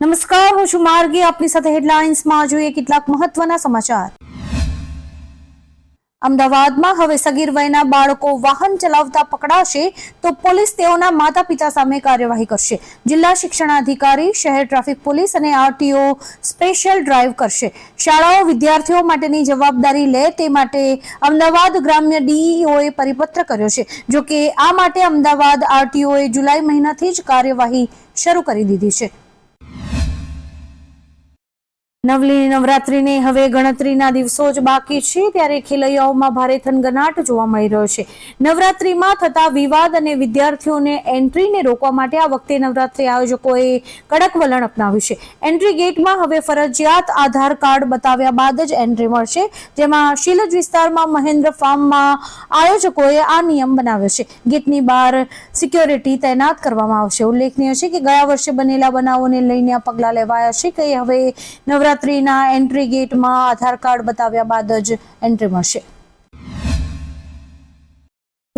નમસ્કાર, હું છું માર્ગી. આપની સાથે હેડલાઇન્સમાં જોઈએ કેટલાક મહત્વના સમાચાર. અમદાવાદમાં હવે સગીર વયના બાળકો વાહન ચલાવતા પકડાશે તો પોલીસ તેઓના માતા પિતા સામે કાર્યવાહી કરશે. જિલ્લા શિક્ષણાધિકારી, શહેર ટ્રાફિક પોલીસ અને આરટીઓ સ્પેશિયલ ડ્રાઈવ કરશે. શાળાઓ વિદ્યાર્થીઓ માટેની જવાબદારી લે તે માટે અમદાવાદ ગ્રામ્ય ડીઈઓએ પરિપત્ર કર્યો છે જો કે આ માટે અમદાવાદ આરટીઓએ જુલાઈ મહિનાથી જ કાર્યવાહી શરૂ કરી દીધી છે. નવલી નવરાત્રીને હવે ગણતરીના દિવસો જ બાકી છે, ત્યારે ખેલૈયાઓમાં ભારે થનગનાટ જોવા મળી રહ્યો છે. નવરાત્રીમાં થતા વિવાદ અને વિદ્યાર્થીઓને એન્ટ્રીને રોકવા માટે આ વખતે નવરાત્રી આયોજકોએ કડક વલણ અપનાવ્યું છે. એન્ટ્રી ગેટમાં હવે ફરજિયાત આધાર કાર્ડ બતાવ્યા બાદ જ એન્ટ્રી મળશે, જેમાં શીલજ વિસ્તારમાં મહેન્દ્ર ફાર્મમાં આયોજકોએ આ નિયમ બનાવ્યો છે. ગેટની બહાર સિક્યોરિટી તૈનાત કરવામાં આવશે. ઉલ્લેખનીય છે કે ગયા વર્ષે બનેલા બનાવોને લઈને આ પગલાં લેવાયા છે કે હવે નવરાત્રીના એન્ટ્રી ગેટમાં આધાર કાર્ડ બતાવ્યા બાદ જ એન્ટ્રી મળશે.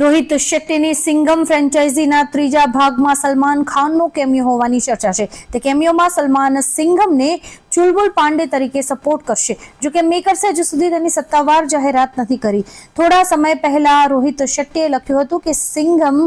રોહિત શેટ્ટીની સિંગમ ફ્રેન્ચાઇઝીના ત્રીજા ભાગમાં સલમાન ખાનનું કેમિયો હોવાની ચર્ચા છે. તે કેમિયોમાં સલમાન સિંઘમને ચુલબુલ પાંડે તરીકે સપોર્ટ કરશે. જો કે મેકર્સે હજુ સુધી તેની સત્તાવાર જાહેરાત નથી કરી. થોડા સમય પહેલા રોહિત શેટ્ટીએ લખ્યું હતું કે સિંઘમ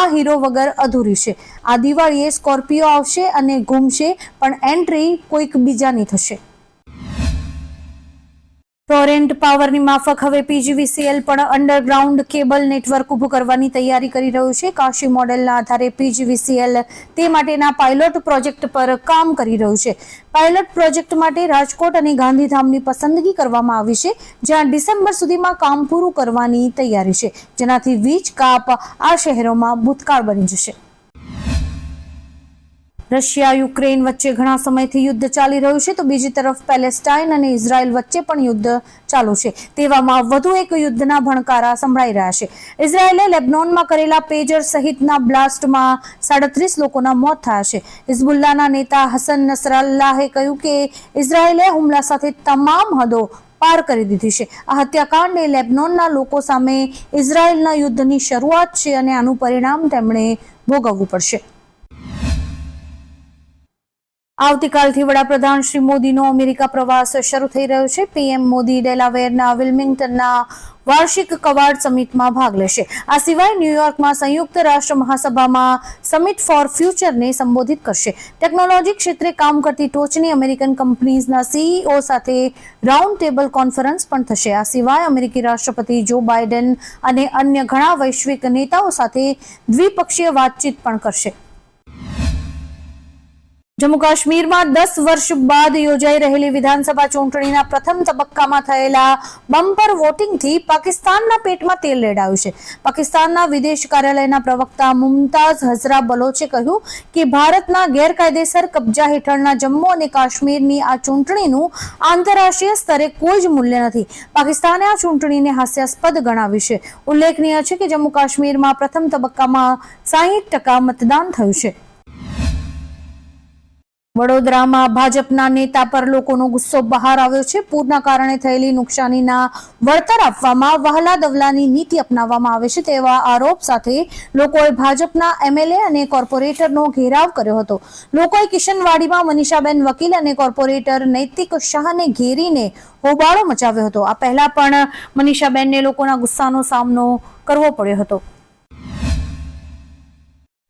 આ હીરો વગર અધૂરી છે. આ દિવાળીએ સ્કોર્પિયો આવશે અને ઘૂમશે, પણ એન્ટ્રી કોઈક બીજાની થશે. ટોરેન્ટ પાવરની માફક હવે પીજીવીસીએલ પણ અંડરગ્રાઉન્ડ કેબલ નેટવર્ક ઊભું કરવાની તૈયારી કરી રહ્યું છે. કાશી મોડેલના આધારે પીજીવીસીએલ તે માટેના પાયલોટ પ્રોજેક્ટ પર કામ કરી રહ્યું છે. પાયલોટ પ્રોજેક્ટ માટે રાજકોટ અને ગાંધીધામની પસંદગી કરવામાં આવી છે, જ્યાં ડિસેમ્બર સુધીમાં કામ પૂરું કરવાની તૈયારી છે. જેનાથી વીજ કાપ આ શહેરોમાં ભૂતકાળ બની જશે. રશિયા, યુક્રેન વચ્ચે ઘણા સમયથી યુદ્ધ ચાલી રહ્યું છે. તો બીજી તરફ પેલેસ્ટાઇન અને ઇઝરાયલ વચ્ચે પણ યુદ્ધ ચાલુ છે. તેવામાં વધુ એક યુદ્ધના ભણકારા સંભળાઈ રહ્યા છે. ઇઝરાયલે લેબનોનમાં કરેલા પેજર સહિતના બ્લાસ્ટમાં સાડત્રીસ લોકોના મોત થયા છે. હિઝબુલ્લાના નેતા હસન નસરાલ્લાહે કહ્યું કે ઇઝરાયલે હુમલા સાથે તમામ હદો પાર કરી દીધી છે. આ હત્યાકાંડ એ લેબનોનના લોકો સામે ઇઝરાયલના યુદ્ધની શરૂઆત છે અને આનું પરિણામ તેમણે ભોગવવું પડશે. આવતીકાલથી વડાપ્રધાન શ્રી મોદીનો અમેરિકા પ્રવાસ શરૂ થઈ રહ્યો છે. પીએમ મોદી ડેલાવેરના વિલ્મિંગ્ટનના વાર્ષિક કવાડ સમિટમાં ભાગ લેશે. આ સિવાય ન્યુયોર્કમાં સંયુક્ત રાષ્ટ્ર મહાસભામાં સમિટ ફોર ફ્યુચરને સંબોધિત કરશે. ટેકનોલોજી ક્ષેત્રે કામ કરતી ટોચની અમેરિકન કંપનીઝના સીઈઓ સાથે રાઉન્ડ ટેબલ કોન્ફરન્સ પણ થશે. આ સિવાય અમેરિકી રાષ્ટ્રપતિ જો બાઇડેન અને અન્ય ઘણા વૈશ્વિક નેતાઓ સાથે દ્વિપક્ષીય વાતચીત પણ કરશે. જમ્મુ કાશ્મીરમાં દસ વર્ષ બાદ યોજાઈ રહેલી વિધાનસભા ચૂંટણીના પ્રથમ તબક્કામાં થયેલા બમ્પર વોટિંગથી પાકિસ્તાનના પેટમાં તેલ રેડાયું છે. પાકિસ્તાનના વિદેશ કાર્યાલયના પ્રવક્તા મુમતાઝ હઝરા બલોચે કહ્યું કે ભારતના ગેરકાયદેસર કબજા હેઠળના જમ્મુ અને કાશ્મીરની આ ચૂંટણીનું આંતરરાષ્ટ્રીય સ્તરે કોઈ જ મૂલ્ય નથી. પાકિસ્તાને આ ચૂંટણીને હાસ્યાસ્પદ ગણાવી છે. ઉલ્લેખનીય છે કે જમ્મુ કાશ્મીરમાં પ્રથમ તબક્કામાં સાહીઠ ટકા મતદાન થયું છે. વડોદરામાં ભાજપના નેતા પર લોકોનો ગુસ્સો બહાર આવ્યો છે. પૂરના કારણે થયેલી નુકસાનીના વળતર આપવામાં વહલા દવલાની નીતિ અપનાવવામાં આવે છે તેવા આરોપ સાથે લોકોએ ભાજપના એમએલએ અને કોર્પોરેટરનો ઘેરાવ કર્યો હતો. લોકોએ કિશનવાડીમાં મનીષાબેન વકીલ અને કોર્પોરેટર નૈતિક શાહને ઘેરીને હોબાળો મચાવ્યો હતો. આ પહેલા પણ મનીષાબેનને લોકોના ગુસ્સાનો સામનો કરવો પડ્યો હતો.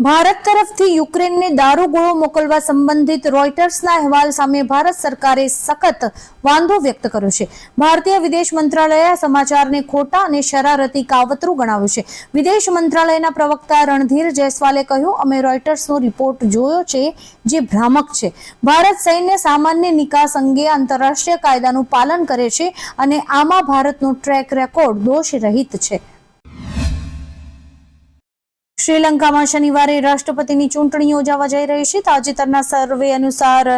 ભારત તરફથી યુક્રેનને દારૂગોળો મોકલવા સંબંધિત રોયટર્સના અહેવાલ સામે ભારત સરકારે સખત વાંધો વ્યક્ત કર્યો છે. ભારતીય વિદેશ મંત્રાલયે આ સમાચારને ખોટા અને શરારતી કાવતરું ગણાવ્યું છે. વિદેશ મંત્રાલયના પ્રવક્તા રણધીર જયસ્વાલે કહ્યું, અમે રોયટર્સનો રિપોર્ટ જોયો છે જે ભ્રામક છે. ભારત સૈન્ય સામાન્ય નિકાસ અંગે આંતરરાષ્ટ્રીય કાયદાનું પાલન કરે છે અને આમાં ભારતનો ટ્રેક રેકોર્ડ દોષરહિત છે. શ્રીલંકામાં શનિવારે રાષ્ટ્રપતિની ચૂંટણી યોજાવા જઈ રહી છે. તાજેતરના સર્વે અનુસાર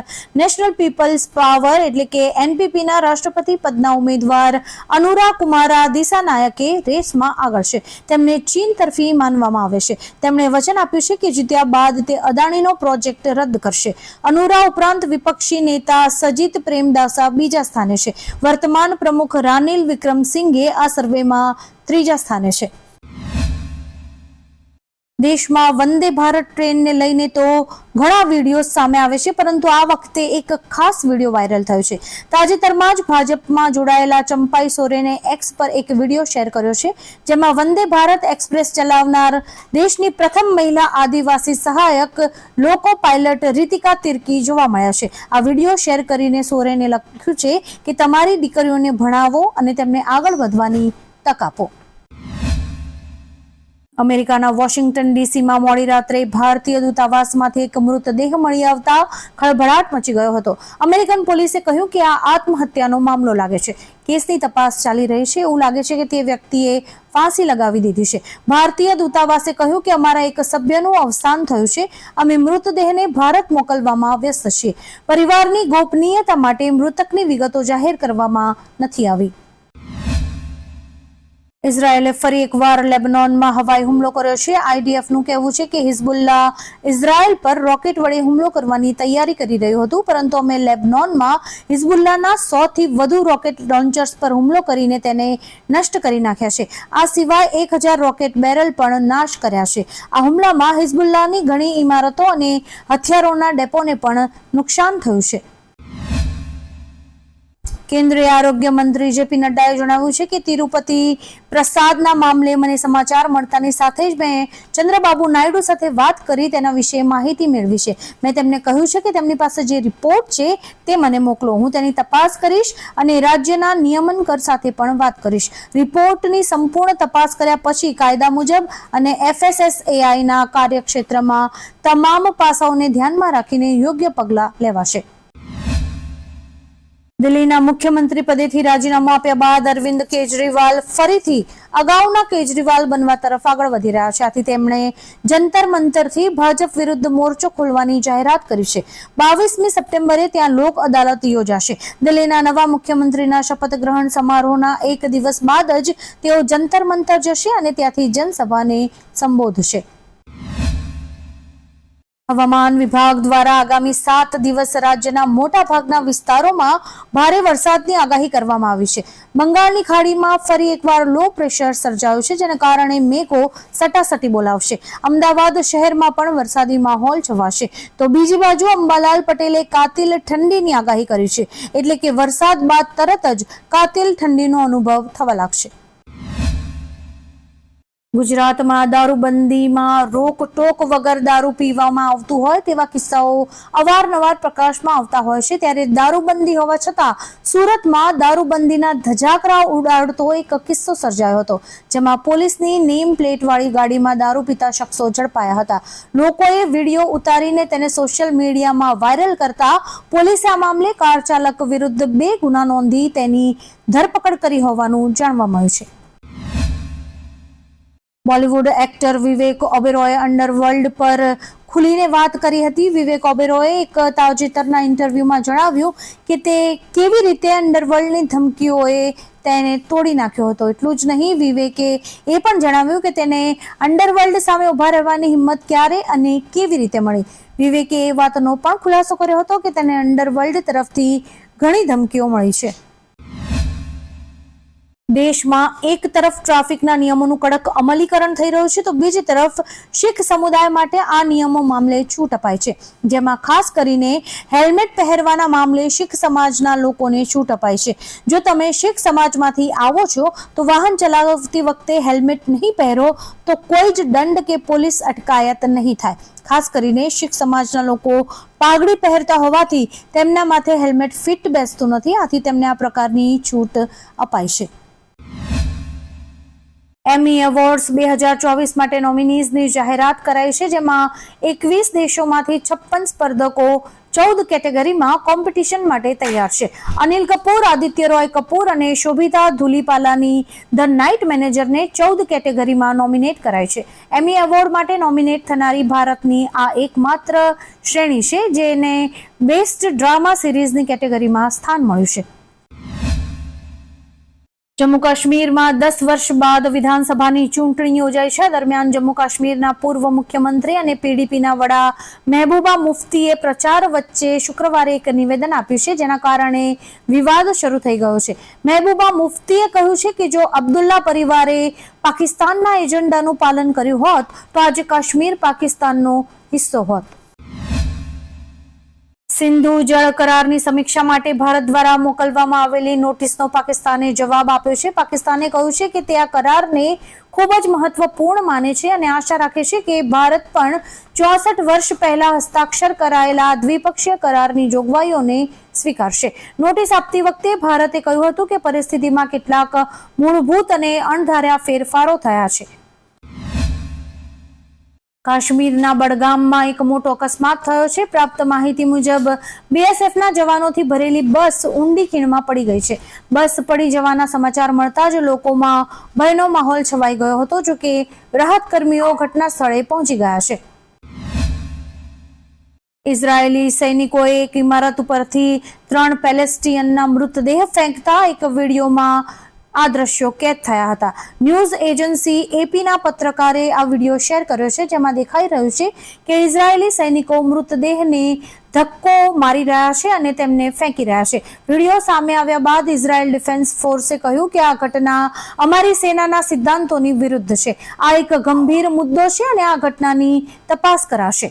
નેશનલ પીપલ્સ પાવર એટલે કે એનપીપીના રાષ્ટ્રપતિ પદના ઉમેદવાર અનુરા કુમારા દિસાનાયકે રેસમાં આગળ છે. તેમને ચીન તરફી માનવામાં આવે છે. તેમણે વચન આપ્યું છે કે જીત્યા બાદ તે અદાણીનો પ્રોજેક્ટ રદ કરશે. અનુરા ઉપરાંત વિપક્ષી નેતા સજીત પ્રેમદાસા બીજા સ્થાને છે. વર્તમાન પ્રમુખ રાનિલ વિક્રમસિંઘે આ સર્વેમાં ત્રીજા સ્થાને છે. દેશમાં વંદે ભારત ટ્રેનને લઈને તો ઘણા વીડિયો સામે આવે છે, પરંતુ આ વખતે એક ખાસ વીડિયો વાયરલ થયો છે. તાજેતરમાં જ ભાજપમાં જોડાયેલા ચંપાઈ સોરેને એક્સ પર એક વીડિયો શેર કર્યો છે, જેમાં વંદે ભારત એક્સપ્રેસ ચલાવનાર દેશની પ્રથમ મહિલા આદિવાસી સહાયક લોકો પાયલટ રીતિકા તિર્કી જોવા મળ્યા છે. આ વીડિયો શેર કરીને સોરેને લખ્યું છે કે, તમારી દીકરીઓને ભણાવો અને તેમને આગળ વધવાની તક આપો. અમેરિકાના વોશિંગ્ટન ડીસીમાં મોડી રાત્રે ભારતીય દૂતાવાસમાંથી એક મૃતદેહ મળી આવતા ખળભળાટ મચી ગયો હતો. અમેરિકન પોલીસે કહ્યું કે આ આત્મહત્યાનો મામલો લાગે છે. કેસની તપાસ ચાલી રહી છે. એવું લાગે છે કે તે વ્યક્તિએ ફાંસી લગાવી દીધી છે. ભારતીય દૂતાવાસે કહ્યું કે અમારા એક સભ્યનું અવસાન થયું છે. અમે મૃતદેહને ભારત મોકલવામાં વ્યસ્ત છીએ. પરિવારની ગોપનીયતા માટે મૃતકની વિગતો જાહેર કરવામાં નથી આવી. ઇઝરાયેલે ફરી એકવાર લેબનોનમાં હવાઈ હુમલો કર્યો છે. આઈડીએફનું કહેવું છે કે હિઝબુલ્લા ઇઝરાયલ પર રોકેટ વડે હુમલો કરવાની તૈયારી કરી રહ્યું હતું, પરંતુ અમે લેબનોનમાં હિઝબુલ્લાના સોથી વધુ રોકેટ લોન્ચર્સ પર હુમલો કરીને તેને નષ્ટ કરી નાખ્યા છે. આ સિવાય એક હજાર રોકેટ બેરલ પણ નાશ કર્યા છે. આ હુમલામાં હિઝબુલ્લાની ઘણી ઇમારતો અને હથિયારોના ડેપોને પણ નુકસાન થયું છે. કેન્દ્રીય આરોગ્ય મંત્રી જેપી નડ્ડાએ જણાવ્યું છે કે તિરુપતિ પ્રસાદના મામલે મને સમાચાર મળતાની સાથે જ મેં ચંદ્રબાબુ નાયડુ સાથે વાત કરી તેના વિશે માહિતી મેળવી છે. મેં તેમને કહ્યું છે કે તેમની પાસે જે રિપોર્ટ છે તે મને મોકલો. હું તેની તપાસ કરીશ અને રાજ્યના નિયમનકર સાથે પણ વાત કરીશ. રિપોર્ટની સંપૂર્ણ તપાસ કર્યા પછી કાયદા મુજબ અને એફએસએસએઆઈના કાર્યક્ષેત્રમાં તમામ પાસાઓને ધ્યાનમાં રાખીને યોગ્ય પગલાં લેવાશે. દિલ્હીના મુખ્યમંત્રી પદેથી રાજીનામું આપ્યા બાદ અરવિંદ કેજરીવાલ ફરીથી અગાઉના કેજરીવાલ બનવા તરફ આગળ વધી રહ્યા છે. આથી તેમણે જંતર મંતરથી ભાજપ વિરુદ્ધ મોરચો ખોલવાની જાહેરાત કરી છે. બાવીસમી સપ્ટેમ્બરે ત્યાં લોક અદાલત યોજાશે. દિલ્હીના નવા મુખ્યમંત્રીના શપથ ગ્રહણ સમારોહના એક દિવસ બાદ જ તેઓ જંતર મંતર જશે અને ત્યાંથી જનસભાને સંબોધશે. હવામાન વિભાગ દ્વારા આગામી સાત દિવસ રાજ્યના મોટા ભાગના વિસ્તારોમાં ભારે વરસાદની આગાહી કરવામાં આવી છે. બંગાળની ખાડીમાં ફરી એકવાર લો પ્રેશર સર્જાયું છે, જેના કારણે મેઘો સટાસટી બોલાવશે. અમદાવાદ શહેરમાં પણ વરસાદી માહોલ છવાશે. તો બીજી બાજુ અંબાલાલ પટેલે કાતિલ ઠંડીની આગાહી કરી છે. એટલે કે વરસાદ બાદ તરત જ કાતિલ ઠંડીનો અનુભવ થવા લાગશે. ગુજરાતમાં દારૂબંધીમાં રોક ટોક વગર દારૂ પીવામાં આવતું હોય તેવા કિસ્સાઓ અવારનવાર પ્રકાશમાં આવતા હોય છે. ત્યારે દારૂબંધી હોવા છતાં સુરતમાં દારૂબંધીના ધજાકરા ઉડાડતો એક કિસ્સો સર્જાયો હતો, જેમાં પોલીસની નેમ પ્લેટવાળી ગાડીમાં દારૂ પીતા શખ્સો ઝડપાયા હતા. લોકોએ વીડિયો ઉતારીને તેને સોશિયલ મીડિયામાં વાયરલ કરતા પોલીસે આ મામલે કાર ચાલક વિરુદ્ધ બે ગુના નોંધી તેની ધરપકડ કરી હોવાનું જાણવા મળ્યું છે. Bollywood actor Vivek Oberoi underworld પર ખુલીને વાત કરી હતી. વિવેક ઓબેરોએ એક તાજેતરના ઇન્ટરવ્યુમાં જણાવ્યું કે તે કેવી રીતે અંડરવર્લ્ડની ધમકીઓએ તેને તોડી નાખ્યો હતો. એટલું જ નહીં, વિવેકે એ પણ જણાવ્યું કે તેને અંડરવર્લ્ડ સામે ઊભા રહેવાની હિંમત ક્યારે અને કેવી રીતે મળી. વિવેકે એ વાતનો પણ ખુલાસો કર્યો હતો કે તેને અંડરવર્લ્ડ તરફથી ઘણી ધમકીઓ મળી છે. દેશમાં એક તરફ ટ્રાફિકના નિયમોનું કડક અમલીકરણ થઈ રહ્યું છે, તો બીજી તરફ શીખ સમુદાય માટે આ નિયમો મામલે છૂટ અપાય છે. જેમાં ખાસ કરીને હેલ્મેટ પહેરવાના મામલે શીખ સમાજના લોકોને છૂટ અપાય છે. જો તમે શીખ સમાજમાંથી આવો છો, તો વાહન ચલાવતી વખતે હેલ્મેટ નહીં પહેરો, તો કોઈ જ દંડ કે પોલીસ અટકાયત નહીં થાય. ખાસ કરીને શીખ સમાજના લોકો પાઘડી પહેરતા હોવાથી તેમના માથે હેલ્મેટ ફિટ બેસતું નથી, આથી તેમને આ પ્રકારની છૂટ અપાય છે. એમી એવોર્ડ્સ બે હજાર ચોવીસ માટે નોમિનીઝની જાહેરાત કરાઈ છે, જેમાં એકવીસ દેશોમાંથી છપ્પન સ્પર્ધકો ચૌદ કેટેગરીમાં કોમ્પિટિશન માટે તૈયાર છે. અનિલ કપૂર, આદિત્ય રોય કપૂર અને શોભિતા ધુલીપાલાની ધ નાઇટ મેનેજરને ચૌદ કેટેગરીમાં નોમિનેટ કરાય છે. એમી એવોર્ડ માટે નોમિનેટ થનારી ભારતની આ એકમાત્ર શ્રેણી છે, જેને બેસ્ટ ડ્રામા સિરીઝની કેટેગરીમાં સ્થાન મળ્યું છે. જમ્મુ કાશ્મીરમાં દસ વર્ષ બાદ વિધાનસભાની ચૂંટણી યોજાઈ છે. દરમિયાન જમ્મુ કાશ્મીરના પૂર્વ મુખ્યમંત્રી અને પીડીપીના વડા મહેબૂબા મુફ્તીએ પ્રચાર વચ્ચે શુક્રવારે એક નિવેદન આપ્યું છે, જેના કારણે વિવાદ શરૂ થઈ ગયો છે. મહેબૂબા મુફ્તીએ કહ્યું છે કે જો અબ્દુલ્લા પરિવારે પાકિસ્તાનના એજન્ડાનું પાલન કર્યું હોત, તો આજે કાશ્મીર પાકિસ્તાનનો હિસ્સો હોત. સિંધુ જળ કરારની સમીક્ષા માટે ભારત દ્વારા મોકલવામાં આવેલી નોટિસનો પાકિસ્તાને જવાબ આપ્યો છે. પાકિસ્તાને કહ્યું છે કે તે આ કરારને ખૂબ જ મહત્વપૂર્ણ માને છે અને આશા રાખે છે કે ભારત પણ ચોસઠ વર્ષ પહેલા હસ્તાક્ષર કરાયેલા દ્વિપક્ષીય કરારની જોગવાઈઓને સ્વીકારશે. નોટિસ આપતી વખતે ભારતે કહ્યું હતું કે પરિસ્થિતિમાં કેટલાક મૂળભૂત અને અણધાર્યા ફેરફારો થયા છે. કાશ્મીરના બડગામમાં એક મોટો અકસ્માત થયો છે. પ્રાપ્ત માહિતી મુજબ બીએસએફના જવાનોથી ભરેલી બસ ઊંડી ખીણમાં પડી ગઈ છે. બસ પડી જવાના સમાચાર મળતા જ લોકોમાં ભયનો માહોલ છવાઈ ગયો હતો, જો કે રાહત કર્મીઓ ઘટના સ્થળે પહોંચી ગયા છે. ઇઝરાયેલી સૈનિકોએ એક ઇમારત ઉપરથી ત્રણ પેલેસ્ટિયનના મૃતદેહ ફેંકતા એક વિડીયોમાં આ દ્રશ્યો કેદ થયા હતા. ન્યૂઝ એજન્સી એપીના પત્રકારે આ વીડિયો શેર કર્યો છે, જેમાં દેખાઈ રહ્યું છે કે ઇઝરાયેલી સૈનિકો મૃતદેહને ધક્કો મારી રહ્યા છે અને તેમને ફેંકી રહ્યા છે. વીડિયો સામે આવ્યા બાદ ઇઝરાયેલ ડિફેન્સ ફોર્સે કહ્યું કે આ ઘટના અમારી સેનાના સિદ્ધાંતોની વિરુદ્ધ છે. આ એક ગંભીર મુદ્દો છે અને આ ઘટનાની તપાસ કરાશે.